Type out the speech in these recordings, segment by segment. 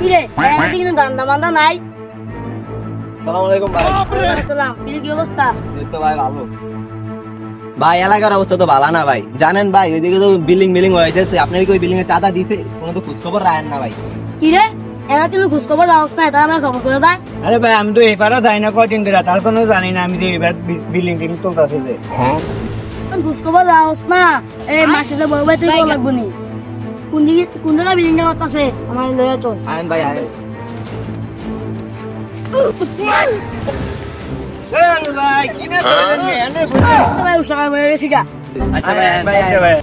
কিরে এখানে কিন্তু দান্দা মান্দা নাই। সালাম আলাইকুম ভাই। সালাম কিরে কি অবস্থা? এই তো ভাই ভালো। ভাই এলাকার অবস্থা তো ভালো না ভাই। জানেন ভাই এদিকে তো বিল্ডিং বিল্ডিং হয়েছে আপনার কি ওই বিল্ডিং এর চাঁদা দিছে? কোনো তো খোঁজখবর রাখেন না ভাই। এরা কিন্তু না এটা আমার খবর করে দেয়। আরে ভাই আমি তো যাই না কদিন ধরে। তার কোনো জানি না আমি যে এবার বিল্ডিং টিল্ডিং যে। খোঁজখবর রাখছ না। এই মাসে তো বড় ভাই তুই লাগবো নি। কোন দিকে কোন দিকে বিল্ডিং এর কথা আমার লয়ে চল। আয়েন ভাই আয়েন। ভাই কিনে ভাই উৎসাহ হয়ে আচ্ছা ভাই আয়েন ভাই আয়েন। ভাই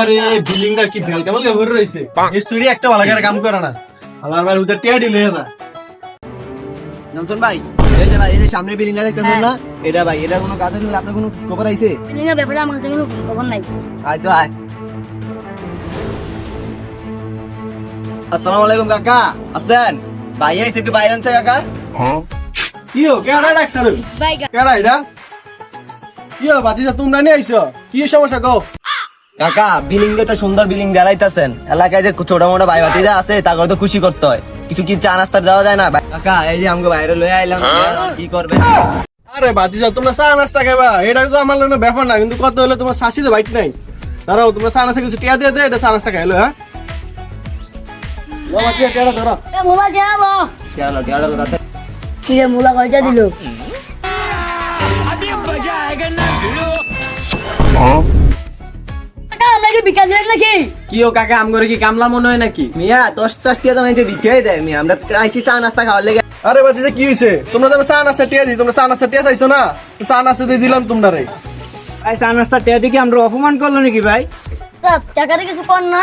আরে বিল্ডিংটা কি ফেল কেমন ঘুরে রয়েছে? এই স্টুডিও একটা ভালো করে কাম করে না। আমার ভাই উধর টিয়া দিলে না ভাই এই যে ভাই এই যে সামনে বিল্ডিংটা দেখতেছেন না? এটা ভাই এটা কোনো কাজের হলে আপনার কোনো খবর আইছে? ব্যাপারে আমার কাছে কিন্তু খোঁজখবর নাই। আয় তো আয়। আসসালামু আলাইকুম কাকা। আছেন ভাই আইছে একটু বাইরে আনছে কাকা। কি হো কেডা ডাকছ রে? কেডা এটা? কি হো বাতিজা তোমরা নিয়ে আইছো? কি সমস্যা গো? কাকা বিল্ডিং একটা সুন্দর বিল্ডিং দেখাইতেছেন এলাকায় যে ছোট মোটো ভাই ভাতিজা আছে তাকে তো খুশি করতে হয়। কিছু কি চা নাস্তার দেওয়া যায় না? ভাই- কাকা এই যে আমাকে বাইরে লয়ে আইলাম। কি করবেন? আরে বাতিজা তোমরা চা নাস্তা খাইবা। এটা তো আমার জন্য ব্যাপার না কিন্তু কত হলে তোমার শাসি তো বাইক নাই। দাঁড়াও তোমরা চা নাস্তা কিছু টিয়া দিয়ে দে এটা চা নাস্তা খাইলো হ্যাঁ? মোলা গেল রে মোলা কয়টা দিল। বিকাশ দিলেন নাকি? কি ও কাকা আম করে কি কামলা মনে হয় নাকি? মিয়া দশ দশ টিয়া তো মানে বিক্রি দেয় মিয়া আমরা আইসি চা নাস্তা খাওয়ার লেগে। আরে বাতিজা কি হইছে? তোমরা তো চা নাস্তা টিয়া দিই তোমরা চা নাস্তা টিয়া চাইছো না? চা নাস্তা দিয়ে দিলাম তোমরা রে ভাই চা নাস্তা টেয়া দেখি আমরা অপমান করল নাকি ভাই? কিছু কর না।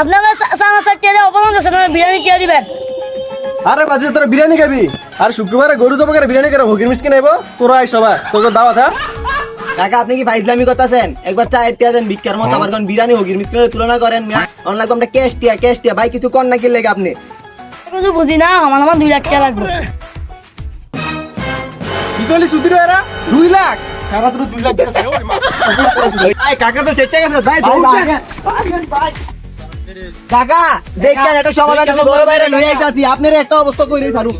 আপনারা সামা সাত টিয়া অপমান করছেন আমার বিরিয়ানি টিয়া দিবেন আরে বাজে তোরা বিরিয়ানি খাবি আর শুক্রবারে গরু জবা করে বিরিয়ানি করে হকির মিষ্টি নেব তোরা আই সবাই তোর দাওয়াত হ্যাঁ কাকা আপনি কি ফাইজলামি করতেছেন একবার চা টিয়া দেন ভিক্ষার মতো আবার কোন বিরিয়ানি হোক মিসকিনের তুলনা করেন মিয়া অনলাইন আমরা ক্যাশ টিয়া ক্যাশ টিয়া ভাই কিছু কর না কি লেগে আপনি কিছু বুঝি না আমার আমার দুই লাখ টাকা লাগবে কি করলি সুতির এরা দুই লাখ কাকা তোর দুই লাখ দিতেছে আই কাকা তো চেঁচে গেছে ভাই কাকা দেখেন একটা সমাধান আপনার একটা অবস্থা করে ছাড়ুন